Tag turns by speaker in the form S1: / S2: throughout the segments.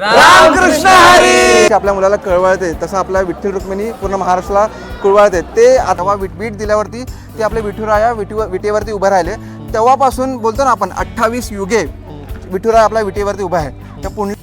S1: रामकृष्ण हरी! आपल्या मुलाला कळवळते. तसं आपल्या विठ्ठल रुक्मिणी पूर्ण महाराष्ट्राला कुळवळते. ते आता बीट दिल्यावरती ते आपले विठुराया विठू विटेवरती उभे राहिले. तेव्हापासून बोलतो ना आपण अठ्ठावीस युगे विठुराय आपल्या विटेवरती उभा आहे. त्या पुण्य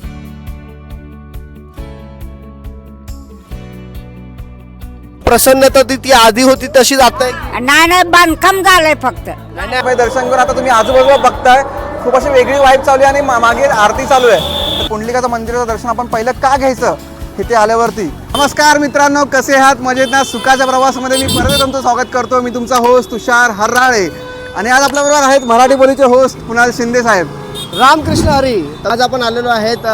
S2: प्रसन्नता ती ती आधी होती तशीच आता आहे.
S3: नाही नाही बांधकाम झालंय फक्त.
S1: नाही दर्शन करून आता तुम्ही आजूबाजूला बघताय. खूप अशी वेगळी वाईब चालू आहे आणि मागे आरती चालू आहे. तर पुंडलिकाचं मंदिराचं दर्शन आपण पहिलं का घ्यायचं? इथे आल्यावरती. नमस्कार मित्रांनो कसे आहात? मजेत ना? सुखाच्या प्रवासामध्ये मी परत तुमचं स्वागत करतो. मी तुमचा होस्ट तुषार हर्राळे. आणि आज आपल्याबरोबर आहेत मराठी बोलीचे होस्ट कुणाल शिंदे साहेब.
S2: रामकृष्ण हरी. आज आपण आलेलो आहेत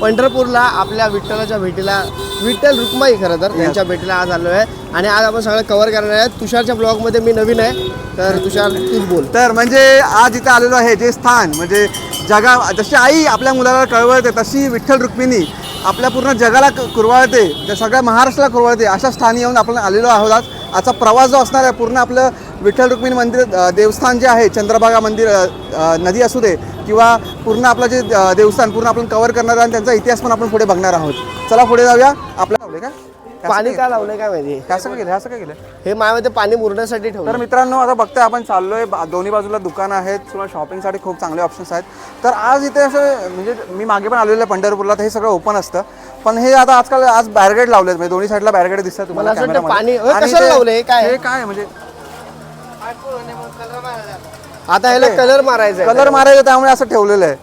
S2: पंढरपूरला आपल्या विठ्ठलाच्या भेटीला. विठ्ठल रुक्माई खरं तर त्यांच्या भेटीला आज आलो आहे आणि आज आपण सगळं कव्हर करणार आहे तुषारच्या ब्लॉगमध्ये मी नवीन आहे. तर तुषार तूच बोल.
S1: तर म्हणजे आज इथे आलेलो आहे जे स्थान म्हणजे जगा जशी आई आपल्या मुलाला कळवळते तशी विठ्ठल रुक्मिणी आपल्या पूर्ण जगाला कुरवाळते सगळ्या महाराष्ट्राला कुरवाळते अशा स्थानी येऊन आपण आलेलो आहोत आज. आजचा प्रवास जो असणार आहे पूर्ण आपलं विठ्ठल रुक्मिणी मंदिर देवस्थान जे आहे चंद्रभागा मंदिर नदी असू दे किंवा पूर्ण आपलं जे देवस्थान पूर्ण आपण कव्हर करणार आहे आणि त्यांचा इतिहास पण आपण पुढे बघणार आहोत. चला पुढे जाऊया. आपल्या का?
S2: पाणी का लावलंय काय माहिती?
S1: हे असं का केलं? हे असं का केलं?
S2: हे मायामध्ये पाणी मुरण्यासाठी
S1: तर
S2: ठेवलं
S1: मित्रांनो आता बघताय आपण चाललोय बा- दोन्ही बाजूला दुकानं आहेत किंवा शॉपिंगसाठी खूप चांगले ऑप्शन्स आहेत. तर आज इथे असं म्हणजे मी मागे पण आलेलो आहे पंढरपूरला तर हे सगळं ओपन असतं. पण हे आता आजकाल आज बॅरगेड लावलेत म्हणजे दोन्ही साईडला बॅरगेड दिसतात तुम्हाला
S2: मला असं वाटतं
S1: कॅमेरामध्ये.
S2: पाणी- अ,
S1: आणि
S2: कशाला
S1: ते-
S2: लावलंय? हे काय? आहे?
S1: हे काय आहे म्हणजे?
S2: आता ह्याला कलर मारायचा.
S1: कलर मारायचं त्यामुळे असं ठेवलेलं आहे.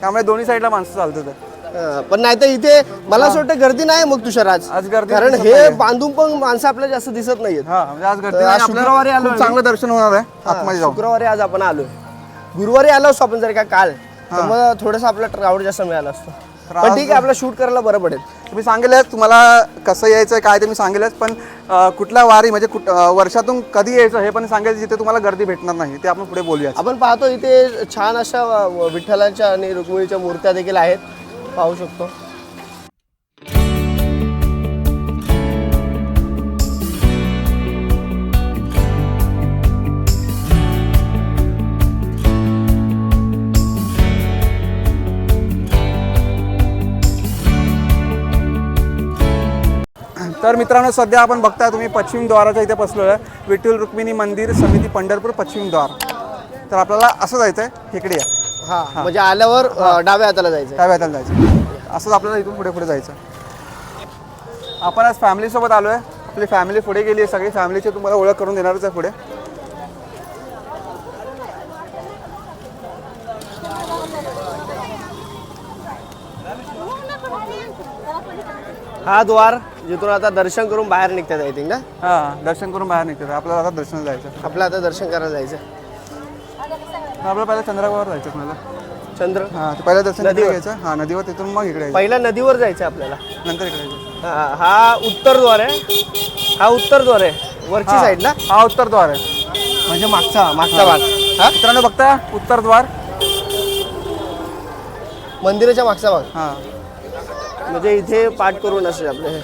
S1: त्यामुळे दोन्ही साईडला माणसं चालतात.
S2: हा, पण नाही तर इथे मला असं वाटतं गर्दी नाही मग तुषार आज
S1: आज गर्दी
S2: कारण
S1: दिसत
S2: हे
S1: नाहीये.
S2: बांधून पण माणसं आपल्याला जास्त दिसत नाहीयेत.
S1: हा म्हणजे आज गर्दी
S2: तर
S1: नाही.
S2: आज
S1: आपल्याला
S2: शुक्रवारी आलो
S1: खूप चांगलं दर्शन होणार आहे आतमध्ये जाऊन.
S2: शुक्रवारी आज आपण आलोय. गुरुवारी आलो असतो आपण जर का काल तर मग थोडंसं आपला क्राऊड जास्त मिळाला असतो. पण ठीक आहे आपलं शूट करायला बरं पडेल.
S1: तुम्ही सांगेलच तुम्हाला कसं यायचं काय ते मी सांगेलच पण अं, कुठल्या वारी म्हणजे कुठ अं, वर्षातून कधी यायचं हे पण सांगेल जिथे तुम्हाला गर्दी भेटणार नाही ते आपण पुढे बोलूया
S2: आपण पाहतो इथे छान अशा अ, विठ्ठलाच्या आणि रुक्मिणीच्या मूर्त्या देखील आहेत. पाहू शकतो.
S1: तर मित्रांनो सध्या आपण बघताय तुम्ही पश्चिम द्वाराच्या इथे बसलो आहे. विठ्ठल रुक्मिणी मंदिर समिती पंढरपूर पश्चिम द्वार. तर आपल्याला असं जायचं आहे इकडे या.
S2: हा म्हणजे आल्यावर अ, डाव्या हाताला जायचं
S1: त्या वेळेला जायचं. असंच आपल्याला इथून पुढे पुढे जायचं. आपण आज फॅमिलीसोबत आलो आहे आपली फॅमिली पुढे गेली आहे सगळी फॅमिलीची तुम्हाला ओळख करून देणारच आहे पुढे.
S2: हा द्वार जिथून आता दर्शन करून बाहेर निघतात आय थिंक ना?
S1: हां दर्शन करून बाहेर निघतात. आपल्याला आता दर्शन जायचं.
S2: आपलं आता दर्शन करायला जायचं.
S1: आपल्याला पहिलं चंद्रभागावर जायचं तुम्हाला.
S2: चंद्र?
S1: हां ते पहिलं दर्शन तिकडे
S2: नदीवर.
S1: घ्यायचं. हां नदीवर तिथून मग इकडे यायचं.
S2: पहिल्या नदीवर जायचं आपल्याला.
S1: नंतर इकडे यायचं.
S2: हा हा उत्तर द्वार आहे. हा उत्तर द्वार आहे. वरची. साईड ना?
S1: हा उत्तर द्वार आहे.
S2: म्हणजे मागचा मागचा भाग. हा.
S1: मित्रांनो बघता उत्तर द्वार.
S2: मंदिराच्या मागचा भाग.
S1: हां.
S2: म्हणजे इथे पाठ करून असेल आपले हे.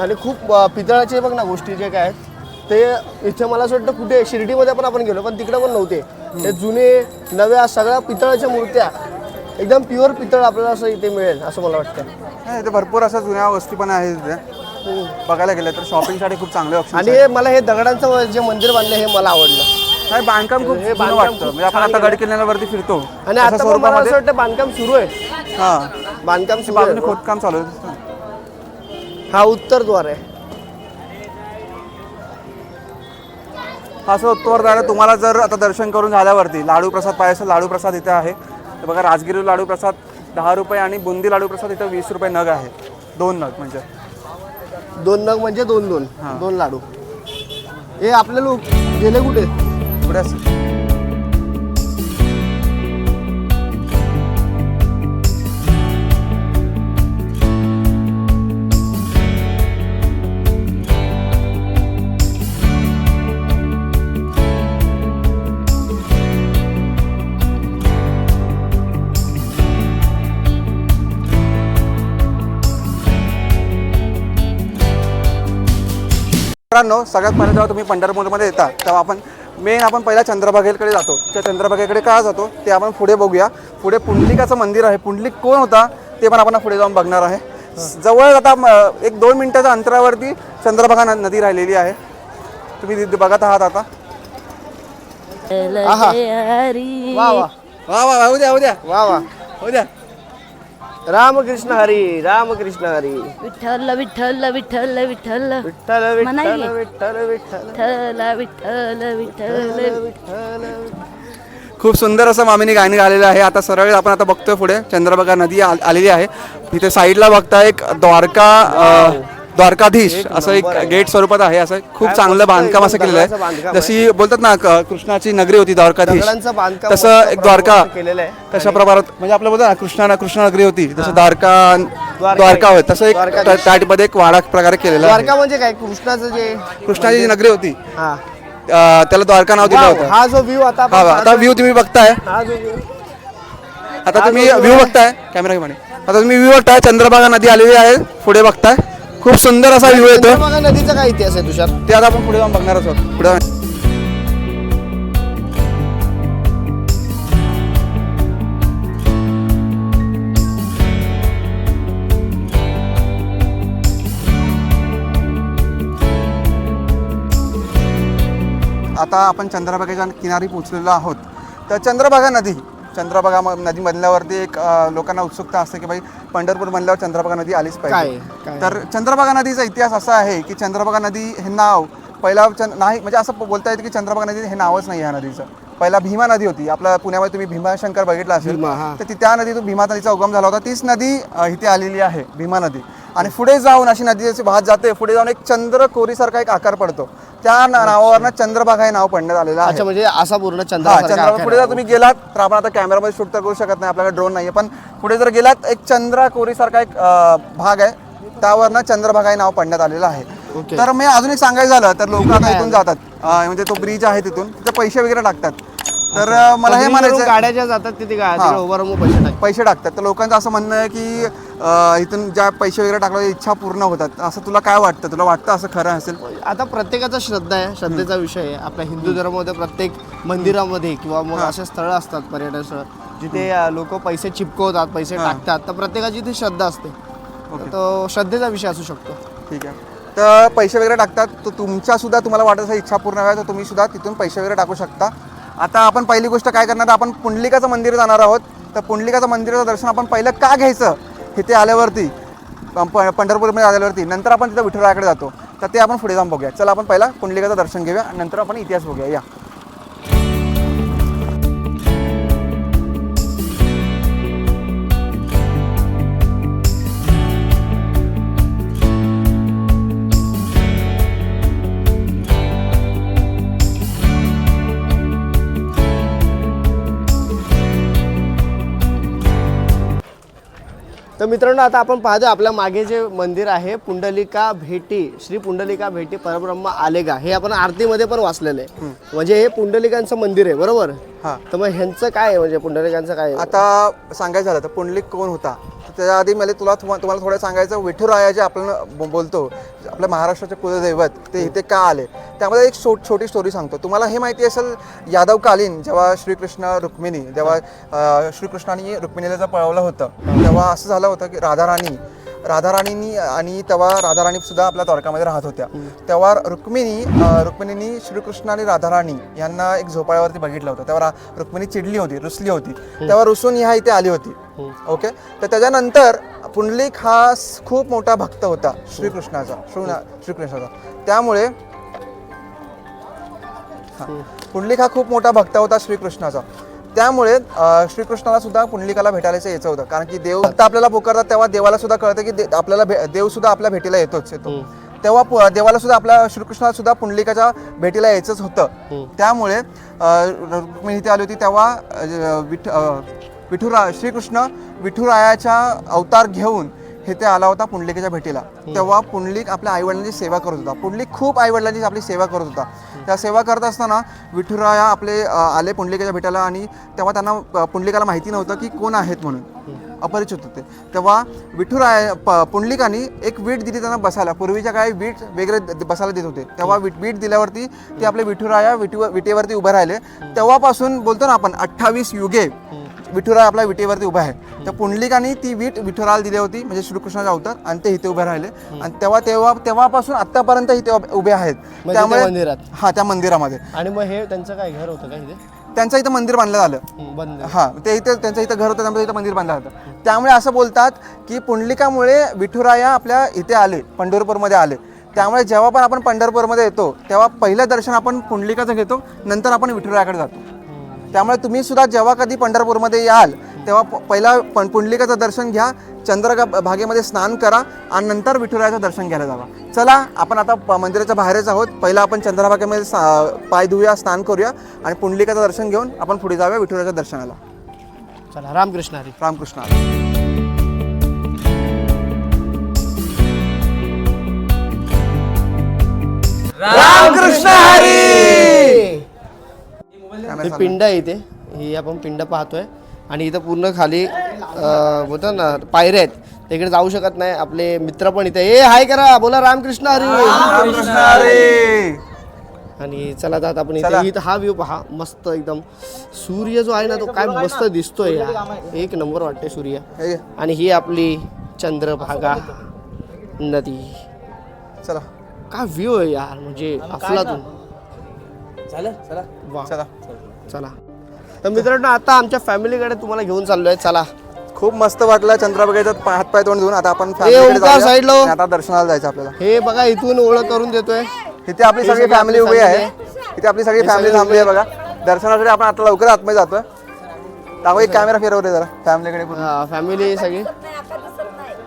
S2: आणि खूप अ, पितळाचे बघ ना गोष्टी जे काय आहेत. ते इथे मला असं वाटतं कुठे शिर्डीमध्ये पण आपण गेलो पण तिकडे पण नव्हते. ते जुने नव्या सगळ्या पितळाच्या मूर्त्या एकदम प्युअर पितळ आपल्याला असं इथे मिळेल असं मला वाटतं.
S1: नाही, इथे भरपूर अशा जुन्या वस्ती पण आहेत इथे. बघायला गेलं तर शॉपिंगसाठी खूप चांगले ऑप्शन
S2: आणि हे मला हे दगडांचं जे मंदिर बांधलं हे मला आवडलं.
S1: नाही बांधकाम खूप
S2: हे बांधकाम
S1: वाटतं.
S2: खूप
S1: म्हणजे आपण आता गड किल्ल्यावरती फिरतो.
S2: आणि
S1: तशा
S2: आता पण मला असं वाटतं बांधकाम सुरू आहे.
S1: हां.
S2: बांधकाम सुरू
S1: बाजूने
S2: आहे
S1: खोदकाम चालू आहे.
S2: हा उत्तर द्वार आहे.
S1: असं उत्तरद्वार आहे. तुम्हाला जर आता दर्शन करून झाल्यावरती लाडू प्रसाद पाहिजे लाडू प्रसाद इथे आहे. तर बघा राजगिरी लाडू प्रसाद दहा रुपये आणि बुंदी लाडू प्रसाद इथं वीस रुपये नग आहे. दोन नग म्हणजे.
S2: दोन नग म्हणजे दोन दोन.
S1: हा.
S2: दोन लाडू. हे आपले लोक गेले कुठे?
S1: पुढे मित्रांनो सगळ्यात पहिलं जेव्हा तुम्ही पंढरपूरमध्ये येता तेव्हा आपण मेन आपण पहिल्या चंद्रभागेकडे जातो. त्या चंद्रभागेकडे का जातो ते आपण पुढे बघूया. पुढे पुंडलिकाचं मंदिर आहे. पुंडलिक कोण होता ते पण आपण पुढे जाऊन बघणार आहे. जवळ आता एक दोन मिनिटाच्या अंतरावरती चंद्रभागा नदी राहिलेली आहे. तुम्ही बघत आहात आता.
S2: आहा. वा वा
S1: वा. वा वा, होऊ द्या होऊ द्या.
S2: वा वा.
S1: होऊ द्या.
S2: रामकृष्ण हरी रामकृष्ण हरी।
S4: विठ्ठल विठ्ठल विठ्ठल विठ्ठल।
S2: विठ्ठल विठ्ठल. विठ्ठल विठ्ठल।
S4: विठ्ठल विठ्ठल विठ्ठल।
S1: खूप सुंदर असं मामीने गाणं गालेलं आहे. आता सरळ आपण आता बघतोय पुढे. चंद्रभागा नदी आलेली आहे. तिथे साईडला बघता एक द्वारका द्वारकाधीश असं एक गेट स्वरूपात आहे. असं खूप चांगलं बांधकाम असं केलेलं आहे. जशी बोलतात ना कृष्णाची नगरी होती द्वारकाधीश तसं एक द्वारका
S2: प्रमाणात केलेलं आहे.
S1: तशा प्रकारात म्हणजे आपलं बोलतो ना कृष्णा कृष्णा नगरी होती. जसं द्वारका द्वारका होय तसं एक टाईपमध्ये एक वाडा प्रकारे केलेला आहे.
S2: द्वारका म्हणजे काय? कृष्णाचं जे
S1: कृष्णाची जी नगरी होती त्याला द्वारका नाव दिलं होतं.
S2: हा जो व्ह्यू आता
S1: हा आता व्ह्यू तुम्ही बघताय. आता तुम्ही व्ह्यू बघताय. कॅमेरा घेऊन आता तुम्ही व्ह्यू बघताय. चंद्रभागा नदी आलेली आहे. पुढे बघताय. खूप सुंदर असा व्ह्यू येतो.
S2: चंद्रभागा नदीचा काय इतिहास आहे तुषार?
S1: ते आता आपण पुढे जाऊन बघणार आहोत. पुढे जाऊन. आता आपण चंद्रभागेच्या किनारी पोहोचलेलो आहोत. तर चंद्रभागा नदी चंद्रभागा नदी म्हणल्यावरती एक लोकांना उत्सुकता असते की भाई पंढरपूर म्हणल्यावर चंद्रभागा नदी आलीच? पाहिजे? तर चंद्रभागा नदीचा इतिहास असा आहे की चंद्रभागा नदी हे नाव पहिला नाही म्हणजे असं बोलता येतं की चंद्रभागा नदी हे नावच नाही ह्या नदीचं पहिला भीमा नदी होती आपल्या पुण्यामध्ये तुम्ही भीमाशंकर बघितला असेल. तर ती त्या नदीतून भीमा नदीचा उगम झाला होता तीच नदी इथे आलेली आहे भीमा नदी आणि पुढे जाऊन अशी नदी जशी वाहत जाते पुढे जाऊन एक चंद्र कोरीसारखा एक आकार पडतो त्या ना- नावावरनं चंद्रभागा हे नाव पडण्यात आलेलं आहे.
S2: अच्छा म्हणजे असा पूर्ण
S1: हा चंद्र पुढे
S2: आहे.
S1: जर तुम्ही गेलात तर आपण आता कॅमेरामध्ये शूट तर करू शकत नाही आपल्याकडे ड्रोन नाहीये. पण पुढे जर गेलात एक चंद्र कोरीसारखा एक अं, भाग आहे. त्यावरनं चंद्रभागा हे नाव पडण्यात आलेलं आहे. तर मी अजून एक सांगायचं झालं तर लोक आता इथून जातात. अं, म्हणजे तो ब्रिज आहे तिथून. तिथे पैसे वगैरे टाकतात. तर अं, मला हे म्हणायचं
S2: गाड्या ज्या जातात तिथे गा- तिकडे उभं राहून पैसे टाक
S1: पैसे टाकतात. तर लोकांचं असं म्हणणं आहे की अं, इथून ज्या पैसे वगैरे टाकल्या इच्छा पूर्ण होतात. असं तुला काय वाटतं? तुला वाटतं असं खरं असेल?
S2: आता प्रत्येकाचा श्रद्धा आहे श्रद्धेचा विषय आहे. आपल्या हिंदू धर्मामध्ये प्रत्येक मंदिरामध्ये किंवा मग असे स्थळ असतात पर्यटन स्थळ जिथे लोक पैसे चिपकवतात पैसे टाकतात तर प्रत्येकाची ती श्रद्धा असते. तर तो श्रद्धेचा विषय असू शकतो.
S1: ठीक आहे. तर पैसे वगैरे टाकतात तर तुमच्या सुद्धा तुम्हाला वाटत असेल इच्छा पूर्ण व्हाय तर तुम्ही सुद्धा तिथून पैसे वगैरे टाकू शकता. आता आपण पहिली गोष्ट काय करणार आपण पुंडलिकाचं मंदिर जाणार आहोत. तर पुंडलिकाचं मंदिराचं दर्शन आपण पहिलं का घ्यायचं? इथे आल्यावरती प- पंढरपूरमध्ये आल्यावरती. नंतर आपण तिथं विठुरायाकडे जातो. तर ते आपण पुढे जाऊन बघूया. चला आपण पहिला पुंडलिकाचं दर्शन घेऊया. नंतर आपण इतिहास बघूया. या.
S2: तर मित्रांनो आता आपण पाहतो आपल्या मागे जे मंदिर आहे पुंडलिका भेटी श्री पुंडलिका भेटी परब्रह्म आलेगा. हे आपण आरतीमध्ये पण वाचलेलं आहे. म्हणजे हे पुंडलिकांचं मंदिर आहे बरोबर?
S1: हां.
S2: तर मग ह्यांचं काय आहे? म्हणजे पुंडलिकांचं काय आहे?
S1: आता सांगायचं झालं तर पुंडलिक कोण होता? तर त्याच्या आधी मला तुला तुम्हाला थोडं सांगायचं विठुराया जे आपण ब- बोलतो आपल्या महाराष्ट्राचे कुलदैवत ते इथे का आले? त्यामध्ये एक छो छोटी स्टोरी सांगतो. तुम्हाला हे माहिती असेल यादवकालीन जेव्हा श्रीकृष्ण रुक्मिणी जेव्हा अं, श्रीकृष्णाने रुक्मिणीला जर पळवलं होतं तेव्हा असं झालं होतं की राधाराणी राधाराणीनी आणि तेव्हा राधाराणी सुद्धा आपल्या द्वारकामध्ये राहत होत्या. तेव्हा रुक्मिणी रुक्मिणीनी श्रीकृष्ण आणि राधाराणी यांना एक झोपाळ्यावरती बघितलं होतं. तेव्हा रुक्मिणी चिडली होती रुसली होती. तेव्हा रुसून ह्या इथे आली होती. ओके? तर त्याच्यानंतर पुंडलिक हा खूप मोठा भक्त होता श्रीकृष्णाचा श्रीकृष्णाचा. त्यामुळे. पुंडलिक हा खूप मोठा भक्त होता श्रीकृष्णाचा. त्यामुळे श्रीकृष्णाला सुद्धा पुंडलिकाला भेटायला यायचं होतं. कारण की देव भक्त आपल्याला पुकारतात तेव्हा देवाला सुद्धा कळतं की दे- आपल्याला देव सुद्धा आपल्या भेटीला येतोच येतो. तेव्हा देवाला सुद्धा आपल्या श्रीकृष्णाला सुद्धा पुंडलिकाच्या भेटीला यायचंच होतं. त्यामुळे रुक्मिणी इथे आली होती तेव्हा विठ विठुरा श्रीकृष्ण विठुरायाच्या अवतार घेऊन हे ते आला होता पुंडलिकाच्या भेटीला. तेव्हा पुंडलिक आपल्या आईवडिलांची सेवा करत होता. पुंडलिक खूप आईवडिलांची आपली सेवा करत होता. त्या सेवा करत असताना विठुराया आपले आले पुंडलिकाच्या भेटायला आणि तेव्हा त्यांना पुंडलिकाला माहिती नव्हतं की कोण आहेत म्हणून. अपरिचित होते. तेव्हा विठुराय प पुंडलिकानी एक वीट दिली त्यांना बसायला. पूर्वीच्या काळी वीट वगैरे बसायला देत होते. तेव्हा वीट वीट दिल्यावरती ते आपले विठुराया विटीवर विटेवरती उभे राहिले. तेव्हापासून बोलतो ना आपण अठ्ठावीस युगे. विठुराय आपल्या विटेवरती उभा आहे. तर पुंडलिकानी ती वीट विठुराला दिली होती म्हणजे श्रीकृष्णाचा अवतार आणि ते इथे उभे राहिले. आणि तेव्हा तेव्हा तेव्हापासून आतापर्यंत इथे उभे- आहेत.
S2: त्या मंदिरात?
S1: हा त्या मंदिरामध्ये.
S2: आणि मग हे त्यांचं काय घर होतं का इथे?
S1: त्यांचं इथं मंदिर बांधलं झालं.
S2: हं,
S1: हा ते इथे त्यांचं इथं घर होतं त्यामुळे इथं मंदिर बांधलं होतं त्यामुळे असं बोलतात की पुंडलिकामुळे विठुराया आपल्या इथे आले पंढरपूरमध्ये आले. त्यामुळे जेव्हा पण आपण पंढरपूरमध्ये येतो तेव्हा पहिलं दर्शन आपण पुंडलिकाचं घेतो नंतर आपण विठुरायाकडे जातो. त्यामुळे तुम्ही सुद्धा जेव्हा कधी पंढरपूरमध्ये याल तेव्हा पहिला पण पुंडलिकाचं दर्शन घ्या चंद्रगा भागेमध्ये स्नान करा आणि नंतर विठुरायाचं दर्शन घ्यायला जावा. चला आपण आता प- मंदिराच्या बाहेरच आहोत. पहिला आपण चंद्रभागेमध्ये सा- पाय धुया स्नान करूया आणि पुंडलिकाचं दर्शन घेऊन आपण पुढे जाऊया विठुरायाच्या दर्शनाला.
S2: चला रामकृष्ण हरी.
S1: रामकृष्ण हरी. रामकृष्ण हरी!
S2: हे पिंड आहे इथे. ही आपण पिंड पाहतोय. आणि इथं पूर्ण खाली अं, बोलतात ना पायऱ्या आहेत. तिकडे जाऊ शकत नाही. आपले मित्र पण इथे. ए हाय करा. बोला रामकृष्ण हरी.
S1: रामकृष्ण हरी.
S2: आणि चला आता आपण. इथे. इथं हा व्ह्यू पहा. मस्त एकदम. सूर्य जो आहे ना तो काय मस्त दिसतोय यार. एक नंबर वाटते सूर्य. आणि ही आपली चंद्रभागा नदी.
S1: चला.
S2: काय व्ह्यू आहे यार. म्हणजे अफलातून. वा.
S1: चला.
S2: चला. तर मित्रांनो आता आमच्या फॅमिलीकडे तुम्हाला घेऊन चाललोय. चला.
S1: खूप मस्त वाटलं चंद्रभागेचा हात पाय तोंड घेऊन आता आपण
S2: ए,
S1: family कडे
S2: ओंकार
S1: जाऊया.
S2: side ला हो.
S1: आणि आता दर्शनाला जायचं आपल्याला.
S2: हे बघा इथून ओळख करून देतोय.
S1: इथे आपली
S2: हे
S1: सगळी
S2: सगळी
S1: फॅमिली उभी आहे. इथे आपली सगळी
S2: हे
S1: फॅमिली थांबली आहे बघा. दर्शनासाठी आपण आता लवकर आतमध्ये जातोय. टाकू एक कॅमेरा फिरवते जरा फॅमिलीकडे पूर्ण.
S2: फॅमिली सगळी.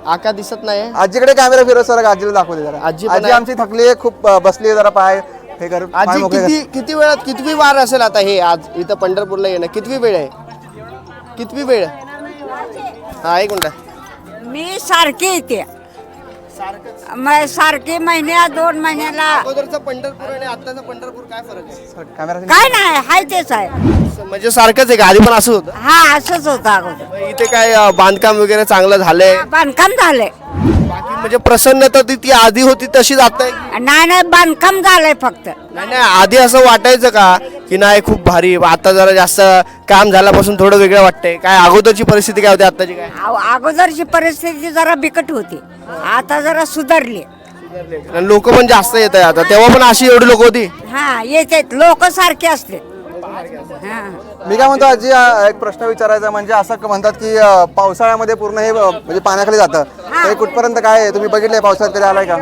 S2: आका दिसत नाही
S1: आजीकडे कॅमेरा फिरव सर आजीला दाखवते जरा.
S2: आजी पण
S1: आजी
S2: आहे.
S1: आमची थकली आहे खूप अं, बसली आहे जरा पाय. हे कर पाय
S2: आजी. किती किती वेळात कितवी वार असेल आता हे आज इथं पंढरपूरला येणं? कितवी वेळ आहे? कितवी वेळ? हा एक मिनिट.
S3: मी सारखी येते. मग सारखी महिन्या दोन महिन्याला.
S2: अगोदरचं पंढरपूर आणि आताचं पंढरपूर काय फरक आहे?
S1: कॅमेरा
S3: काय नाही हाय तेच आहे.
S2: म्हणजे सारखंच आहे का? आधी पण असंच होतं?
S3: हा असंच होतं अगोदर.
S2: मग इथे काय अं, बांधकाम वगैरे चांगलं झालंय?
S3: बांधकाम झालंय.
S2: बाकी म्हणजे प्रसन्नता ती ती आधी होती तशीच आता आहे?
S3: नाही नाही बांधकाम झालंय फक्त.
S2: नाही नाही आधी असं वाटायचं का? की नाही खूप भारी आता जरा जास्त काम झाल्यापासून थोडं वेगळं वाटतंय. काय अगोदरची परिस्थिती काय होती आताची काय?
S3: अहो, अगोदरची परिस्थिती जरा बिकट होती. आता जरा सुधारली.
S2: लोक पण जास्त येत आहे आता. तेव्हा पण अशी एवढी लोक होती?
S3: हा येते लोक सारखे असते हा.
S1: मी काय म्हणतो आजी अं, एक प्रश्न विचारायचा म्हणजे असं क- म्हणतात की अं, पावसाळ्यामध्ये पूर्ण हे अं, म्हणजे पाण्याखाली जातं. ते कुठपर्यंत काय आहे? तुम्ही बघितलंय पावसाळ्यात कधी आलाय का?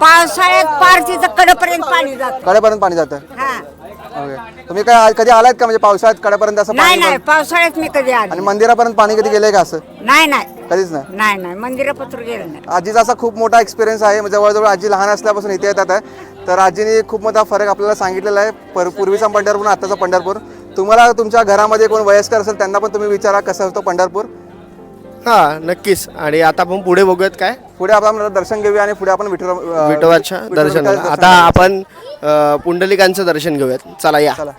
S3: पावसाळ्यात पार तिथं कडपर्यंत पाणी जात.
S1: कडेपर्यंत पाणी जातं.
S3: हा.
S1: ओके तुम्ही काय कधी आलायत का? म्हणजे पावसाळ्यात कडेपर्यंत असं
S3: नाही
S1: पाणी
S3: नाही पावसाळ्यात मी कधी
S1: आणि
S3: आली
S1: मंदिरापर्यंत पाणी कधी गेलंय का असं?
S3: नाही नाही.
S1: कधीच नाही?
S3: नाही नाही. मंदिरापत्र गेलं नाही.
S1: आजीचा असा खूप मोठा एक्सपिरियन्स आहे. म्हणजे जवळजवळ आजी लहान असल्यापासून इथे येतात आहे. तर आजीने खूप मोठा फरक आपल्याला सांगितलेला आहे. पर पूर्वीचा पंढरपूर आणि आताचा पंढरपूर. तुम्हाला तुमच्या घरामध्ये कोण वयस्कर असेल त्यांना पण तुम्ही विचारा कसं असतो पंढरपूर.
S2: हा नक्कीच. आणि आता आपण पुढे बघूयात काय?
S1: पुढे आपण दर्शन घेऊया आणि पुढे आपण विठुरा अं,
S2: विठोबाच्या
S1: विठुराचं
S2: आता आपण पुंडलिकांचं दर्शन घेऊयात. चला या.
S1: चला.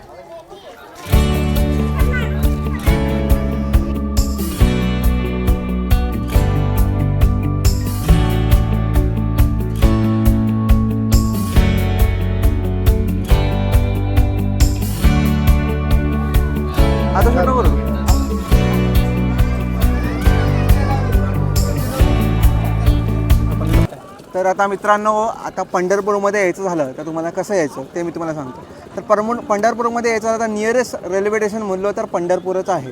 S1: आता मित्रांनो आता पंढरपूरमध्ये यायचं झालं तर तुम्हाला कसं यायचं ते मी तुम्हाला सांगतो. तर परमु पंढरपूरमध्ये यायचं झालं तर नियरेस्ट रेल्वे स्टेशन म्हणलं तर पंढरपूरच आहे.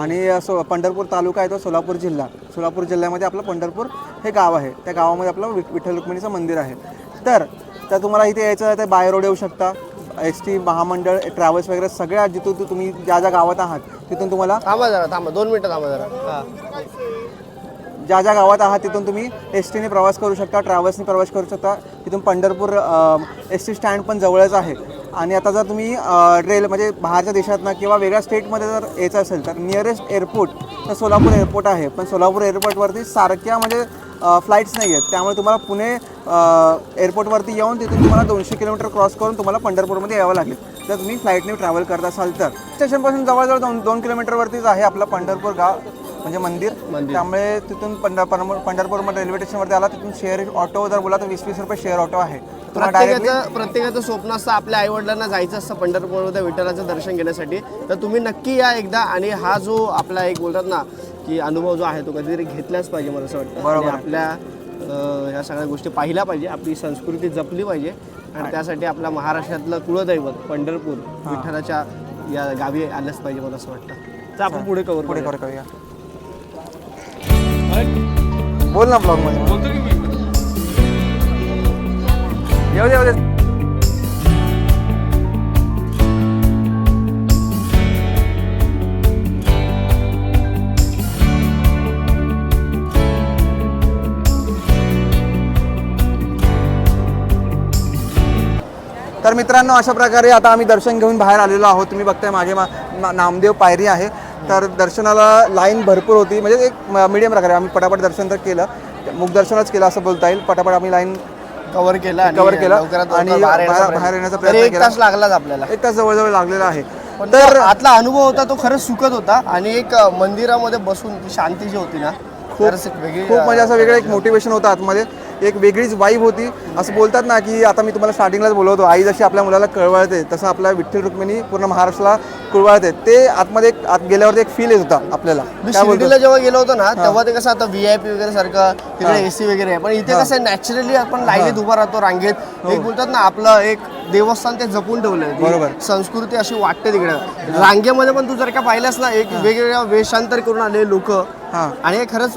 S1: आणि सो पंढरपूर तालुका आहे तो सोलापूर जिल्हा. सोलापूर जिल्ह्यामध्ये आपलं पंढरपूर हे गाव आहे. त्या गावामध्ये आपलं वि विठ्ठल रुक्मिणीचं मंदिर आहे. तर तर तुम्हाला इथे यायचं आहे तर बाय रोड येऊ शकता. एस टी महामंडळ ट्रॅव्हल्स वगैरे सगळ्या जिथून तुम्ही ज्या ज्या गावात आहात तिथून तुम्हाला
S2: थांबा जरा थांबा. दोन मिनटं थांबा जरा.
S1: ज्या ज्या गावात आहात तिथून तुम्ही एस टीने प्रवास करू शकता ट्रॅव्हल्सने प्रवास करू शकता. तिथून पंढरपूर एस टी स्टँड पण जवळच आहे. आणि आता जर तुम्ही रेल म्हणजे बाहेरच्या देशातनं किंवा वेगळ्या स्टेटमध्ये जर यायचं असेल तर नियरेस्ट एअरपोर्ट तर सोलापूर एअरपोर्ट आहे. पण सोलापूर एअरपोर्टवरती सारख्या म्हणजे फ्लाईट्स नाही आहेत. त्यामुळे तुम्हाला पुणे एअरपोर्टवरती येऊन तिथून तुम्हाला दोनशे किलोमीटर क्रॉस करून तुम्हाला पंढरपूरमध्ये यावं लागेल. जर तुम्ही फ्लाईटने ट्रॅव्हल करत असाल तर. स्टेशनपासून जवळजवळ दोन दोन किलोमीटरवरतीच आहे आपलं पंढरपूर गाव. म्हणजे मंदिर. त्यामुळे तिथून पंढर पंढरपूरमध्ये रेल्वे स्टेशनवरती आला तिथून शेअर ऑटो जर बोला तर वीस वीस रुपये शेअर ऑटो आहे.
S2: प्रत्येकाचं प्रत्येकाचं स्वप्न असतं आपल्या आईवडिलांना जायचं असतं पंढरपूरमध्ये विठ्ठलाचं दर्शन घेण्यासाठी. तर तुम्ही नक्की या एकदा आणि हा जो आपला एक बोलतात ना की अनुभव जो आहे तो कधीतरी घेतलाच पाहिजे मला असं वाटतं.
S1: बरोबर
S2: आपल्या ह्या सगळ्या गोष्टी पाहिल्या पाहिजे आपली संस्कृती जपली पाहिजे. आणि त्यासाठी आपल्या महाराष्ट्रातलं कुळदैवत पंढरपूर विठ्ठलाच्या या गावी आलंच पाहिजे मला असं वाटतं. तर आपण पुढे कवर
S1: पुढे कवर करूया. बोल ना ब्लॉगमध्ये. येऊ दे येऊ दे. तर मित्रांनो अशा प्रकारे आता आम्ही दर्शन घेऊन बाहेर आलेलो आहोत. तुम्ही बघताय मागे मा- नामदेव पायरी आहे. तर दर्शनाला लाईन भरपूर होती. म्हणजे एक मीडियम प्रकारे आम्ही पटापट दर्शन तर केलं. मुखदर्शनच केलं असं बोलता येईल. पटापट आम्ही लाईन
S2: कव्हर केलं
S1: Cover केलं आणि
S2: बाहेर येण्याचा प्रयत्न-
S1: केला.
S2: तास लागलाच आपल्याला.
S1: एक तास जवळजवळ लागलेला आहे. तर
S2: आतला अनुभव होता तो खरंच सुखद होता. आणि एक मंदिरामध्ये बसून ती शांती जी होती ना एक वेगळी
S1: खूप म्हणजे असं वेगळं एक मोटिवेशन होतं आतमध्ये. एक वेगळीच वाईब होती. असं बोलतात ना की आता मी तुम्हाला स्टार्टिंगलाच बोलवतो. आई जशी आपल्या मुलाला कळवळते तसं आपल्या विठ्ठल रुक्मिणी पूर्ण महाराष्ट्राला कुळवळते. ते आतमध्ये एक आत गेल्यावरती एक फील येत होता आपल्याला.
S2: मी
S1: काय बोलतो
S2: शिर्डीला जेव्हा गेलो होतो ना तेव्हा ते कसं आता व्हीआयपी वगैरे सारखं तिकडे एसी वगैरे आहे. पण इथे कसं नॅचरली आपण लाईनीत उभा राहतो रांगेत. एक बोलतात ना आपलं एक देवस्थान ते जपून ठेवलंय.
S1: बरोबर.
S2: संस्कृती अशी वाटते तिकडे. रांगेमध्ये पण तू जर का पाहिलंस ना एक वेगवेगळ्या वेशांतर करून आलेले लोक
S1: हां.
S2: आणि हे खरंच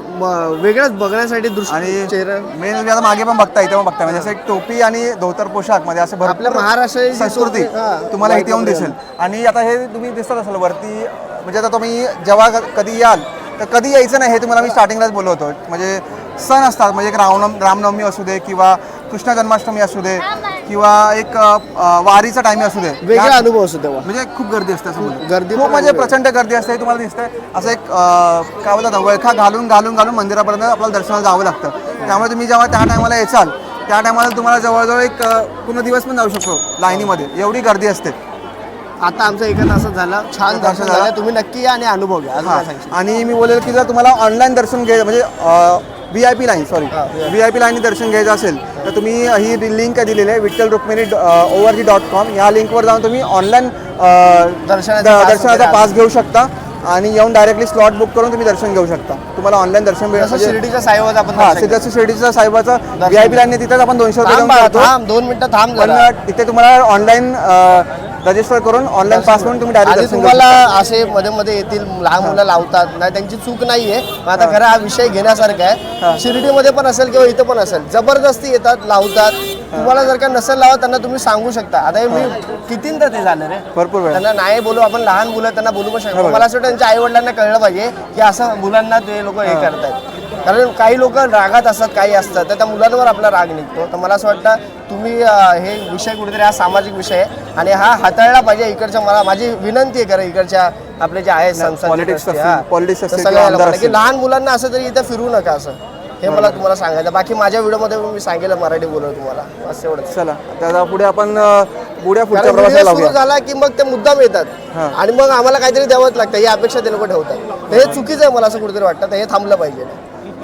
S2: वेगळंच बघण्यासाठी दृश्य
S1: आणि
S2: चेहरा.
S1: मेन म्हणजे आता मागे पण बघता इथे पण बघता म्हणजे असं एक टोपी आणि धोतर पोशाखमध्ये असं भरपूर
S2: आपल्या महाराष्ट्राची जी
S1: संस्कृती
S2: हां,
S1: तुम्हाला इथे येऊन. दिसेल. आणि आता हे तुम्ही दिसत असाल वरती म्हणजे आता तुम्ही जेव्हा कधी याल तर कधी यायचं नाही हे तुम्हाला मी स्टार्टिंगलाच बोललो होतो. म्हणजे सण असतात म्हणजे एक रामनवम रामनवमी असू दे किंवा कृष्ण जन्माष्टमी असू दे. किंवा एक वारीचा टाइम असू दे.
S2: वेगळा अनुभव असतो तेव्हा
S1: म्हणजे खूप गर्दी असते असं.
S2: गर्दी
S1: खूप म्हणजे. प्रचंड गर्दी असते हे तुम्हाला दिसतंय. असं एक काय बोलतात वळखा घालून घालून घालून मंदिरापर्यंत आपल्याला दर्शनाला जावं लागतं. त्यामुळे तुम्ही जेव्हा त्या टायमाला येचाल त्या टायमाला तुम्हाला जवळजवळ एक पूर्ण दिवस पण जाऊ शकतो लाईनीमध्ये. एवढी गर्दी असते.
S2: आता आमचं एका तासात झालं. छान दर्शन
S1: झालं.
S2: तुम्ही नक्की या आणि अनुभव घ्या?
S1: आणि मी बोलेल की जर तुम्हाला ऑनलाईन दर्शन घ्यायचं म्हणजे V I P line sorry. V I P line दर्शन घ्यायचं असेल तर तुम्ही ही लिंक दिलेली आहे Vitthal Rukmini over G dot com. या लिंकवर जाऊन तुम्ही ऑनलाईन
S2: दर्शनाचा
S1: पास घेऊ शकता आणि येऊन डायरेक्टली स्लॉट बुक करून तुम्ही दर्शन घेऊ शकता. तुम्हाला ऑनलाईन दर्शन म्हणजे-
S2: शिर्डीच्या आपण
S1: साहेबाचा व्ही आय पी लाईन तिथेच आपण दोनशे रुपये
S2: दोन मिनिटं थांब.
S1: तिथे तुम्हाला ऑनलाईन रजिस्टर करून ऑनलाईन पास म्हणून तुम्ही डायरेक्ट
S2: आणि तुम्हाला. असे मध्ये मध्ये येतील लहान मुलं लावतात नाही त्यांची चूक नाहीये. पण आता खरं हा विषय घेण्यासारखा आहे. शिर्डीमध्ये पण असेल किंवा इथं पण असेल जबरदस्ती येतात लावतात. तुम्हाला जर का नसेल लावत त्यांना तुम्ही सांगू शकता. आता हे मी कितींदा ते झालं रे?
S1: भरपूर वेळा.
S2: त्यांना नाही बोलू आपण लहान मुलं त्यांना बोलू पण शकतो मला असं वाटतं त्यांच्या आई वडिलांना कळलं पाहिजे की असं मुलांना ते लोक हे करतात कारण काही लोक रागात असतात काही असतात. तर त्या मुलांवर आपला राग निघतो. तर मला असं वाटतं तुम्ही हे विषय कुठेतरी हा सामाजिक विषय आहे. आणि हा हाताळला पाहिजे इकडच्या मला माझी विनंती आहे खरं इकडच्या आपले जे आहेत संस्था की. लहान मुलांना असं तरी इथं फिरू नका असं. हे मला तुम्हाला सांगायचं बाकी माझ्या व्हिडिओमध्ये मी सांगेल मराठी बोलव तुम्हाला. बस एवढंच
S1: चला त्याचा पुढे आपण पुढच्या प्रवासाला
S2: सुरू झाला की मग ते मुद्दाम येतात. आणि मग आम्हाला काहीतरी द्यावंच लागतं. ही अपेक्षा ते लोक ठेवतात. हे चुकीचं आहे मला असं कुठेतरी वाटतं. हे थांबलं पाहिजे.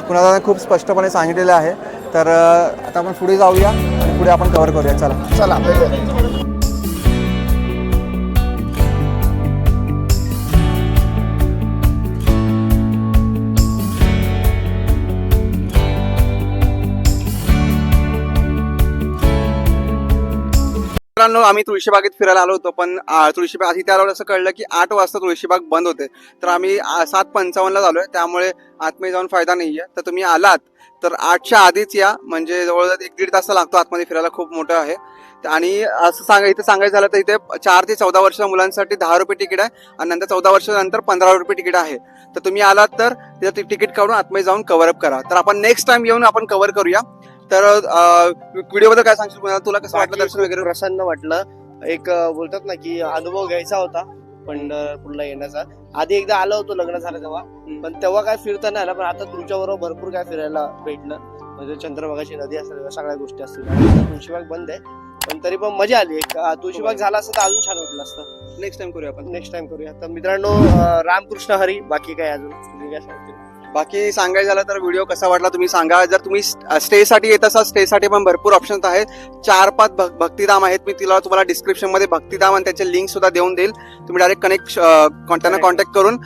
S1: कुणाला खूप स्पष्टपणे सांगितलेलं आहे. तर आता आपण पुढे जाऊया आणि पुढे आपण कव्हर करूया. चला.
S2: चला
S1: मित्रांनो आम्ही तुळशीबागेत फिरायला आलो होतो पण तुळशीबाग आधी त्या असं कळलं की आठ वाजता तुळशीबाग बंद होते. तर आम्ही सात पंचावन्नला आहे त्यामुळे आतमध्ये जाऊन फायदा नाही आहे तर तुम्ही आलात तर आठच्या आधीच या म्हणजे जवळजवळ एक दीड तास लागतो आतमध्ये फिरायला खूप मोठं आहे. आणि असं सांगा इथे सांगायचं झालं तर इथे चार ते चौदा वर्ष मुलांसाठी दहा रुपये तिकीट आहे आणि नंतर चौदा वर्षानंतर पंधरा रुपये तिकीट आहे. तर तुम्ही आलात तर तिथं तिकीट काढून आतमध्ये जाऊन कवरअप करा. तर आपण नेक्स्ट टाइम येऊन आपण कव्हर करूया. तर व्हिडिओ बद्दल काय सांगशील कुणाला? तुला कसं वाटलं दर्शन वगैरे?
S2: प्रसन्न वाटलं. एक अं, बोलतात ना की अनुभव घ्यायचा होता पंढरपूरला येण्याचा. आधी एकदा आलो होतो लग्न झालं तेव्हा पण तेव्हा काय फिरता नाही आलं पण आता तुमच्या बरोबर भरपूर काय फिरायला भेटलं. म्हणजे चंद्रभागाची नदी असेल सगळ्या गोष्टी असतील. आणि आता तुळशीबाग बंद आहे पण तरी पण मजा आली. एक अं, तुळशीबाग झाला असतं तर अजून छान वाटलं असतं.
S1: नेक्स्ट टाइम करूया आपण.
S2: नेक्स्ट टाइम करूया. तर मित्रांनो अं, रामकृष्ण हरी बाकी काय अजून? तुम्ही काय सांगतील
S1: बाकी सांगायचं झालं तर व्हिडिओ कसा वाटला तुम्ही सांगा. जर तुम्ही स्टे साठी येत असाल स्टे साठी पण भरपूर ऑप्शन आहेत. चार पाच भक- भक्तिधाम आहेत मी तिला तुम्हाला डिस्क्रिप्शनमध्ये भक्तिधाम आणि त्याचे लिंक सुद्धा देऊन देईल. तुम्ही डायरेक्ट कनेक्ट त्यांना. कॉन्टॅक्ट करून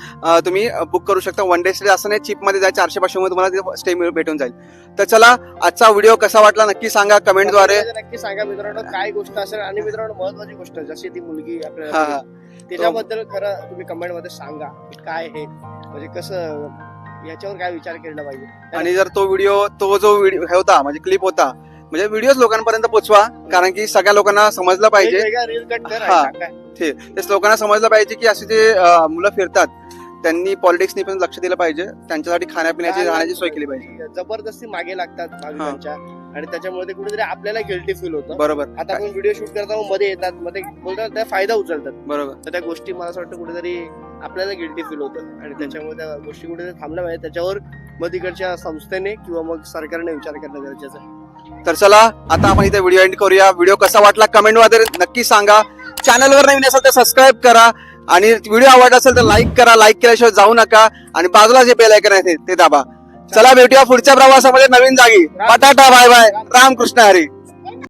S1: तुम्ही बुक करू शकता. वन डे स्टे असं नाही चिपमध्ये जाय चारशे पाचशे मध्ये तुम्हाला स्टे भेटून जाईल. तर चला आजचा व्हिडिओ कसा वाटला नक्की सांगा कमेंटद्वारे
S2: कमेंटमध्ये नक्की सांगा मित्रांनो काय गोष्ट असेल आणि मित्रांनो महत्वाची गोष्ट जशी ती मुलगी आपल्याला त्याच्याबद्दल खरं तुम्ही कमेंटमध्ये सांगा काय हे म्हणजे कसं याच्यावर काय विचार केला पाहिजे?
S1: आणि जर तो व्हिडिओ तो जो व्हिडिओ हे होता म्हणजे क्लिप होता म्हणजे व्हिडिओ लोकांपर्यंत पोचवा कारण की सगळ्या लोकांना समजलं पाहिजे. हा. तेच लोकांना समजलं पाहिजे की असे जे मुलं फिरतात त्यांनी पॉलिटिक्सनी पण लक्ष दिलं पाहिजे त्यांच्यासाठी खाण्यापिण्याची राहण्याची सोय केली पाहिजे.
S2: जबरदस्ती मागे लागतात आणि त्याच्यामुळे कुठेतरी आपल्याला गिल्टी फील होतं.
S1: बरोबर.
S2: आता आपण व्हिडिओ शूट करता मग मध्ये येतात मध्ये बोलतात त्या फायदा उचलतात.
S1: बरोबर.
S2: तर त्या गोष्टी मला असं वाटतं कुठेतरी आपल्याला गिल्टी फील होतं. आणि त्याच्यामुळे त्या गोष्टी कुठेतरी थांबल्या पाहिजे त्याच्यावर मग तिकडच्या संस्थेने किंवा मग सरकारने विचार करणं गरजेचं आहे.
S1: तर चला आता आपण इथे व्हिडिओ एंड करूया. व्हिडिओ कसा वाटला कमेंटमध्ये नक्की सांगा. चॅनलवर नवीन असेल तर सबस्क्राईब करा. आणि व्हिडिओ आवडला असेल तर लाईक करा. लाईक केल्याशिवाय जाऊ नका. आणि बाजूला जे बेल ऐकन आहे ते- ते दाबा. चला भेटूया पुढच्या प्रवासामध्ये नवीन जागी. बटाटा बाय बाय रामकृष्ण हरी.